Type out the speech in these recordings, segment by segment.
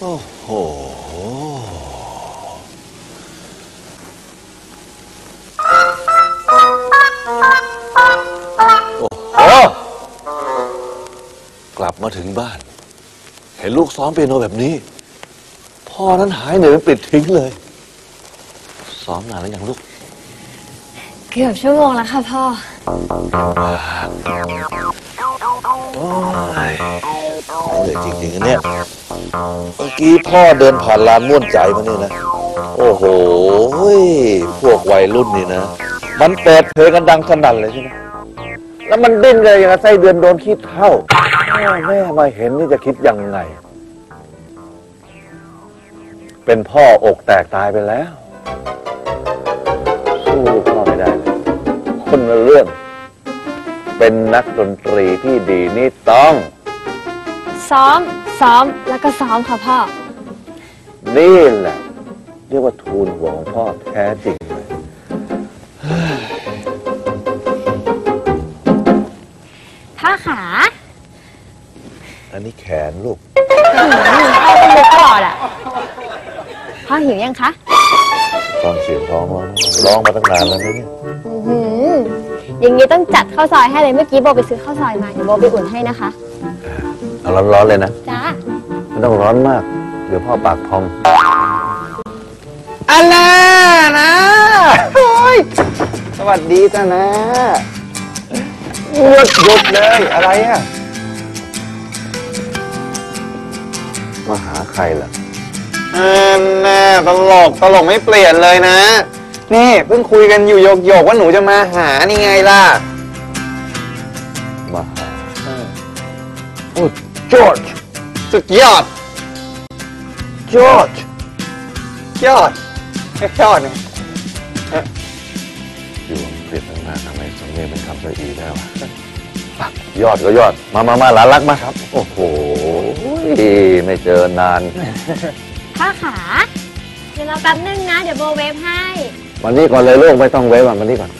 โอ้โห โอ้โห กลับมาถึงบ้าน เห็นลูกซ้อมเปียโนแบบนี้ พ่อนั้นหายเหนื่อยเป็นปลิดทิ้งเลย ซ้อมนานแล้วยังลูก เกือบชั่วโมงแล้วค่ะพ่อ โอ้ย เหนื่อยจริงๆเนี่ยเมื่อกี้พ่อเดินผ่านลานม่วนใจมานี่นะ โอ้โห พวกวัยรุ่นนี่นะ มันเปิดเพลงกันดังสนั่นเลยใช่ไหมแล้วมันดิ้นเลยอย่างกับไส้เดือนโดนขี้เท่าแม่แม่มาเห็นนี่จะคิดยังไง เป็นพ่ออกแตกตายไปแล้ว สู้ลูกพ่อไม่ได้เลยคนละเรื่อง เป็นนักดนตรีที่ดีนี่ต้อง ซ้อม ซ้อม แล้วก็ซ้อมค่ะพ่อ นี่แหละ เรียกว่าทูลหัวของพ่อแท้จริงเลยพ่อขาอันนี้แขนลูก พ่อเป็นมุกตลอดอะ พ่อหิวยังคะ ฟังเสียงร้องร้องร้องมาตั้งนานแล้วนะเนี่ยอือหืออย่างนี้ต้องจัดข้าวซอยให้เลยเมื่อกี้โบไปซื้อข้าวซอยมาเดี๋ยวโบไปอุ่นให้นะคะ เอาร้อนๆเลยนะ จ้าไม่ต้องร้อนมาก เดี๋ยวพ่อปากพองอันน่านะโอ้ยสวัสดีจ้านะหยุดหยุดเลยอะไรอะ มาหาใครล่ะอันน่าตลกตลกไม่เปลี่ยนเลยนะ นี่เพิ่งคุยกันอยู่โยกๆว่าหนูจะมาหานี่ไงล่ะ จอร์จสุดยอดจอร์จยอดยอดเนี่ยอยู่อังกฤษตั้งนานทำไมสำเนียงเป็นคำสะอีแล้วอะอะยอดก็ยอด มามามาหลานรักมาครับ โอ้โห ไม่เจอนานพ่อขา เดี๋ยวเราแป๊บนึงนะ เดี๋ยวโบเวฟให้วันนี้ก่อนเลยลูกไม่ต้องเว้ยวันนี้ก่อน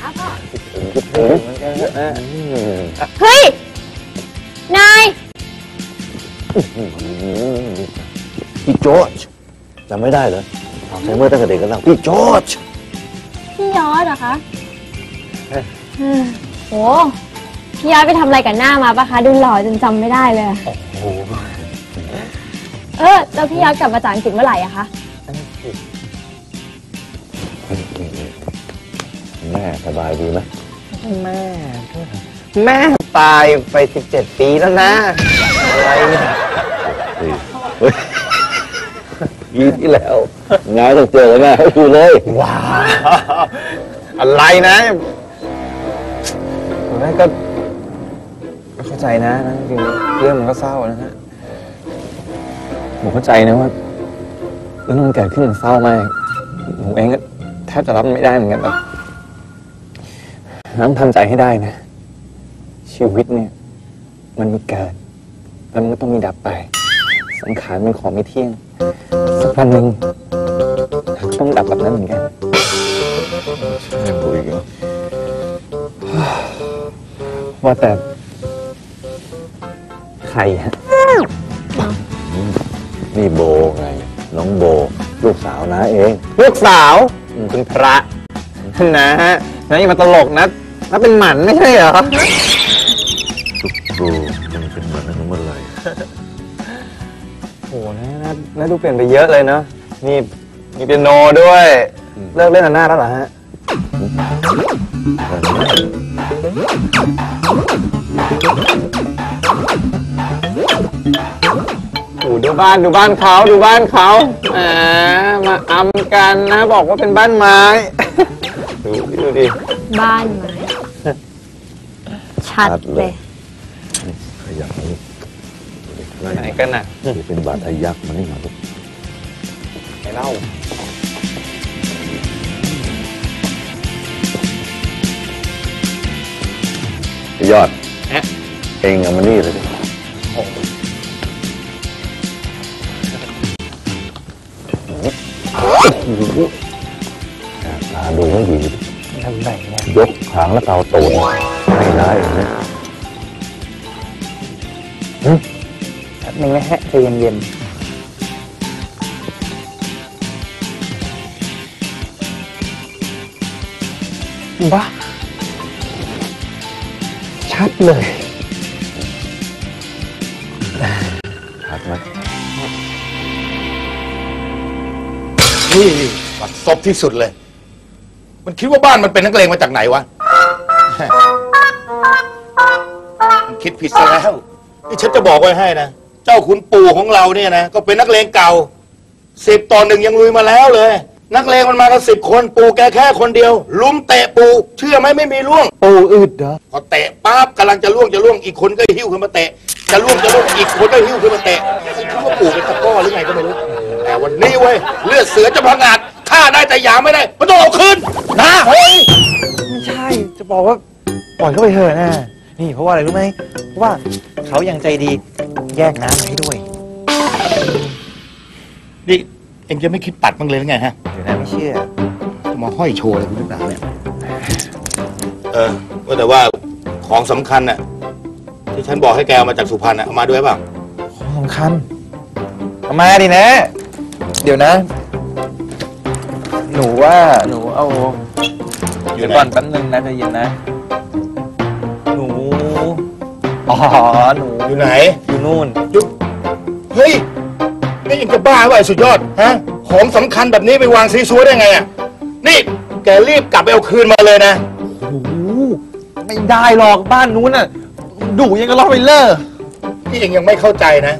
ครับพ่อ ถึงคิดถึงอืมเฮ้ยนาย พี่จอร์จจำไม่ได้เหรอเอาใช้เมื่อตั้งแต่เด็กกันแล้วพี่จอร์จพี่ยอดเหรอคะเออโหพี่ยอดไปทำอะไรกับหน้ามาปะคะดูหล่อจนจำไม่ได้เลยอะโอ้โหเออแล้วพี่ยอดกลับมาจากอังกฤษเมื่อไหร่อะคะแม่สบายดีไหมแม่ แม่ตายไป 17 ปีแล้วนะ อะไรเนี่ยเฮ้ยเฮ้ย ปีที่แล้ว งานต้องเจอกันแม่ให้ดูเลย ว้าวอะไรนะผมก็ไม่เข้าใจนะนะจริงๆเรื่องมันก็เศร้านะฮะผมเข้าใจนะว่าเรื่องมันเกิดขึ้นมันเศร้ามากผมเองก็แทบจะรับไม่ได้เหมือนกันแต่น้ำทำใจให้ได้นะ ชีวิตเนี่ย มันมีเกิด แล้วมันก็ต้องมีดับไป สังขารมันของไม่เที่ยงสักวันหนึ่งต้องดับแบบนั้นเหมือนกันใช่บุยกันว่าแต่ใครฮะนี่โบไง น้องโบ ลูกสาวนะเอง ลูกสาวคุณพระนะฮะนะอย่ามาตลกนะนะเป็นหมันไม่ใช่เหรอลูกครู นะนะนะดูเปลี่ยนไปเยอะเลยเนาะนี่มีเปียโนด้วย เลิกเล่นอันหน้าแล้วเหรอฮะ โอ้ดูบ้านดูบ้านเขาดูบ้านเขาแหมมาอำกันนะบอกว่าเป็นบ้านไม้ ดูดิดูดิ บ้านไม้ชัดเลย ขยับมา นี่ไหนกันน่ะนี่เป็นบาดทะยักมานี่มาลูกไหนเล่ายอด แอะเองเอามานี่เลยดิโอ้โหตาดูไม่ดีดิทำไหนเนี่ยยกหางแล้วเกาตูดไม่ได้นะแหนึ่งนะฮะใจเย็นๆบ้าชัดเลยชัดไหมนี่ปัดซบที่สุดเลย มันคิดว่าบ้านมันเป็นนักเลงมาจากไหนวะคิดผิดซะแล้ว นี่ฉันจะบอกไว้ให้นะ เจ้าขุนปู่ของเราเนี่ยนะก็เป็นนักเลงเก่าสิบต่อหนึ่งยังลุยมาแล้วเลย นักเลงมันมากันสิบคนปู่แกแค่คนเดียว ลุมเตะปู่เชื่อไหมไม่มีล่วง ปูอึดเหรอพอเตะปั๊บกำลังจะล่วงจะล่วงอีกคนก็หิ้วขึ้นมาเตะจะล่วงจะล่วงอีกคนก็หิ้วขึ้นมาเตะคิดว่าปู่เป็นตะกร้อหรือไงก็ไม่รู้แต่วันนี้เว้ยเลือดเสือจะพังอาจฆ่าได้แต่หยามไม่ได้มันต้องเอาคืนนะเฮ้ยไม่ใช่ จะบอกว่าปล่อยเขาไปเถอะนะนี่เพราะว่าอะไรรู้ไหมเพราะว่าเขายังใจดี แยกน้ำมาให้ด้วย นี่เอ็งจะไม่คิดปัดบ้างเลยหรือไงฮะเดี๋ยวนะไม่เชื่อจะมาห้อยโชว์อะไรคุณนักหนาเนี่ย เออว่าแต่ว่าของสำคัญน่ะที่ฉันบอกให้แกเอามาจากสุพรรณน่ะเอามาด้วยเปล่าของสำคัญเอามาดินะ เดี๋ยวนะ หนูว่าหนูเอาอยู่เดี๋ยวไหนก่อนแป๊บนึงนะใจเย็นนะหนู อ๋อหนูอยู่ไหน อยู่นู่นอยู่เฮ้ยนี่เอ็งจะบ้าเปล่าไอ้สุดยอดฮะของสำคัญแบบนี้ไปวางซีซัวได้ไงอะนี่แกรีบกลับไปเอาคืนมาเลยนะ โอ้โหไม่ได้หรอกบ้านนู้นน่ะดุยังกับล็อตไวเลอร์ที่เองยังไม่เข้าใจนะ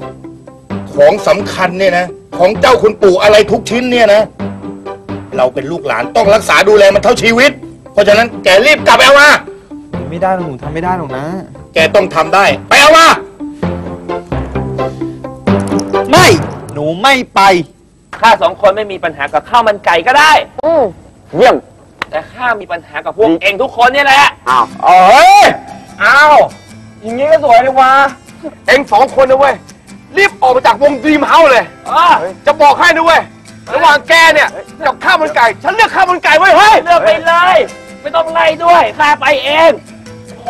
ของสำคัญเนี่ยนะ ของเจ้าคุณปู่อะไรทุกชิ้นเนี่ยนะ เราเป็นลูกหลานต้องรักษาดูแลมันเท่าชีวิต เพราะฉะนั้นแกรีบกลับไปเอามา ไม่ได้หรอกหนูทำไม่ได้หรอกนะ แกต้องทำได้ ไปเอามา ไม่ หนูไม่ไป ข้าสองคนไม่มีปัญหากับข้าวมันไก่ก็ได้ อืมเยี่ยมแต่ข้ามีปัญหากับพวกเองทุกคนเนี่ยแหละ อ้าวเอ้ยอ้าว อย่างนี้ก็สวยเลยวะเองสองคนนะเว้ย รีบออกมาจากวงดีมเฮาส์เลยจะบอกให้นะเว้ย ระหว่างแกเนี่ยกับข้าวมันไก่ ฉันเลือกข้าวมันไก่ไว้ยเฮ้ย เลือกไปเลย ไม่ต้องไล่ด้วยข้าไปเอง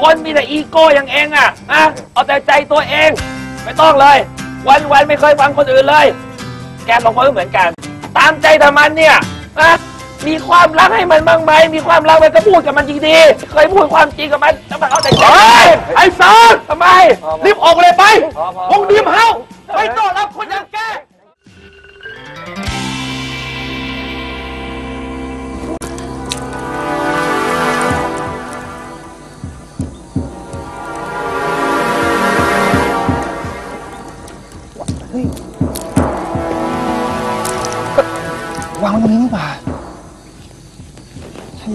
คนมีแต่อีโก้อย่างเองอะอะเอาแต่ใจตัวเอง ไม่ต้องเลย วันวันๆไม่เคยฟังคนอื่นเลย แกสองคนก็เหมือนกัน ตามใจแต่มันเนี่ยนะมีความรักให้มันบ้างไหมมีความรักมันก็พูดกับมันจริงดีเคยพูดความจริงกับมันแต่มันเอาแต่ใจไอ้ซอนทำไมรีบออกเลยไปวงดีมเฮาไม่ต้อนรับคนอย่างแก วางไว้ตรงนี้นี่หว่าใช่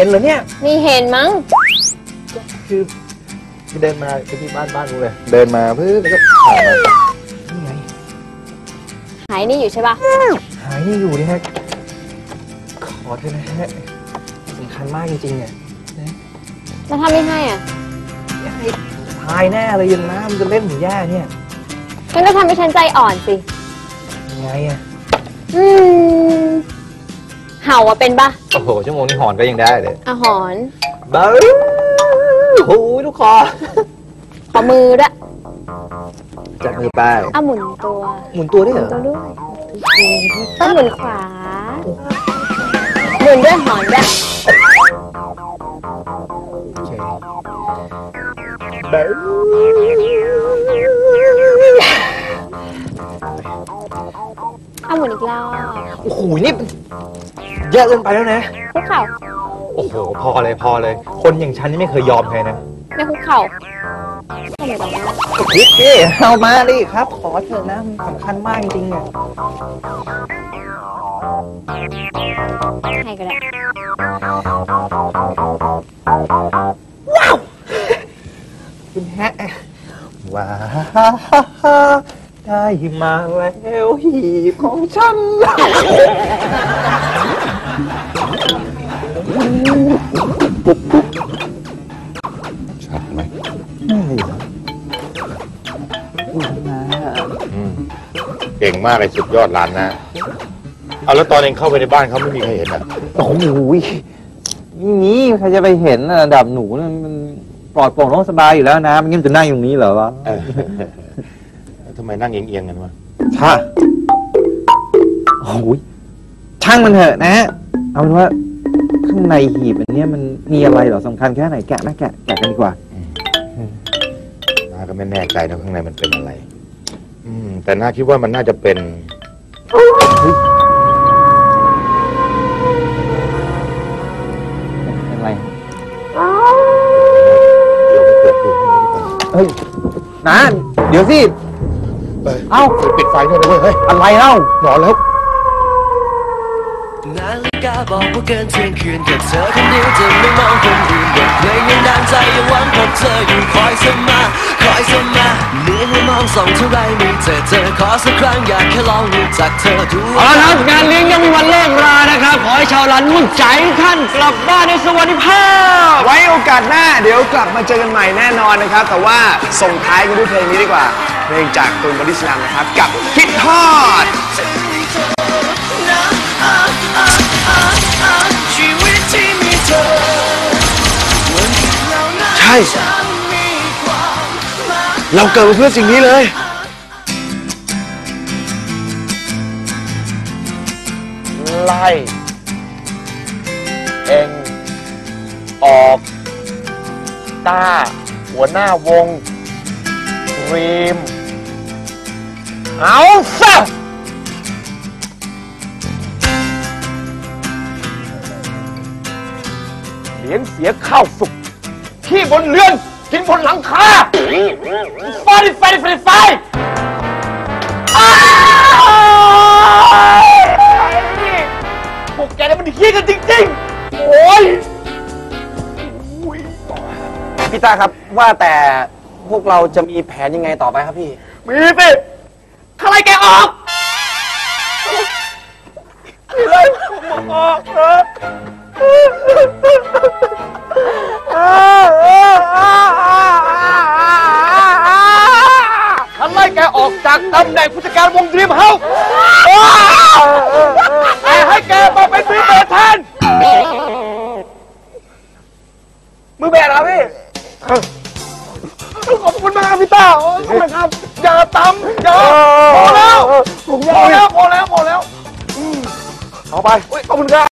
ห็นเหรอเนี่ย มีเห็นมั้ง คือเดินมาไปที่บ้านบ้านนู้นเลย เดินมาเพื่อแล้วก็ผ่านมานี่ไง หายนี่อยู่ใช่ปะหายนี่อยู่นี่ฮะ ขอเถอะนะฮะสำคัญมากจริงๆเนี่ยแล้วถ้าไม่ให้อะให้ตายแน่เลยยันน้ำจะเล่นหมูย่าเนี่ยงั้นก็ทำให้ฉันใจอ่อนสิ ยังไงอะอืมเห่าอะเป็นปะโอ้โห ชั่วโมงนี้หอนก็ยังได้เลยอาหอนบ้าโอ้ยลูกคอ ขอมือด้วยจับมือไปอะหมุนตัวหมุนตัวได้หเหมุรนอตัวด้วยต้องหมุนขวา หมุนด้วยหอนด้วยโอเคอะหมุนอีกรอบโอ้โหนี่ เยอะเกินไปแล้วนะ คุกเข่าโอ้โห พอเลยพอเลย คนอย่างฉันนี่ไม่เคยยอมใครนะไม่คุกเข่าเข่าคิดดิเอามาดิครับ ขอเถอะนะมันสำคัญมากจริงๆอะให้ก็ได้คุณแฮะว้า ได้มาแล้วหีบของฉันชัดไหมเก่งมากเลยสุดยอดร้านนะ เอาแล้วตอนเองเข้าไปในบ้านเขาไม่มีใครเห็นอะโอ้โหนี่ใครจะไปเห็นอะระดับหนูนั่นมันปลอดโปร่งโล่งสบายอยู่แล้วนะ มันงั้นจะนั่งอยู่ตรงนี้เหรอวะเออแล้วทำไมนั่งเอียงๆกันวะช่าโอ้ยช่างมันเถอะนะ เอาเป็นว่าข้างในหีบอันเนี้ยมันมีอะไรเหรอสำคัญแค่ไหนแกะนะแกะแกะกันดีกว่า น้าก็ไม่แน่ใจนะข้างในมันเป็นอะไร อืม แต่น้าคิดว่ามันน่าจะเป็น เป็นอะไร เดี๋ยวไปเปิดดูข้างในดีกว่า เฮ้ยนะเดี๋ยวสิ เอ้ยเอ้าปิดไฟด้วยนะเว้ยเฮ้ยอะไรเล่า นอนแล้ว นาฬิกาบอกว่าเกินเที่ยงคืนแค่เธอคนเดียวจะไม่มองคนอื่นบทเพลงยังดังใจยังหวังพบเธออยู่คอยเสมอคอยเสมอเหนื่อยให้มองส่องเท่าไรมีเธอเจอขอสักครั้งอยากแค่ลองรู้จักเธอดูเอาละครับงานเลี้ยงยังมีวันเลิกรานะครับ ขอให้ชาวร้านมุ่งใจทุกท่านกลับบ้านในสวัสดิภาพ ไว้โอกาสหน้าเดี๋ยวกลับมาเจอกันใหม่แน่นอนนะครับ แต่ว่าส่งท้ายกันด้วยเพลงนี้ดีกว่า เพลงจากตูนบอดี้สแลมนะครับ กับคิดทอด ใช่ เราเกิดมาเพื่อสิ่งนี้เลย ไล่ เองออก ต้า หัวหน้าวงรีม เอาซะเลี้ยงเสียข้าวสุกที่บนเรือน กินบนหลังคาไฟไฟไฟไฟ ตาครับ ว่าแต่พวกเราจะมีแผนยังไงต่อไปครับพี่ มีสิใครแกออกมีเลยผมออกเถอะฉันไล่แกออกจากตำแหน่งผู้จัดการวงดรีมเฮาส์แต่ให้แกมาเป็นมือเบสแทนมือเบสเหรอพี่ขอบ คุณมากครับพี่ต้าโอ้ยขอบคุณครับอย่าตำอย่าพอแล้วพอแล้วพอแล้วพอแล้วอืมเอาไปอุ๊ยขอบคุณครับ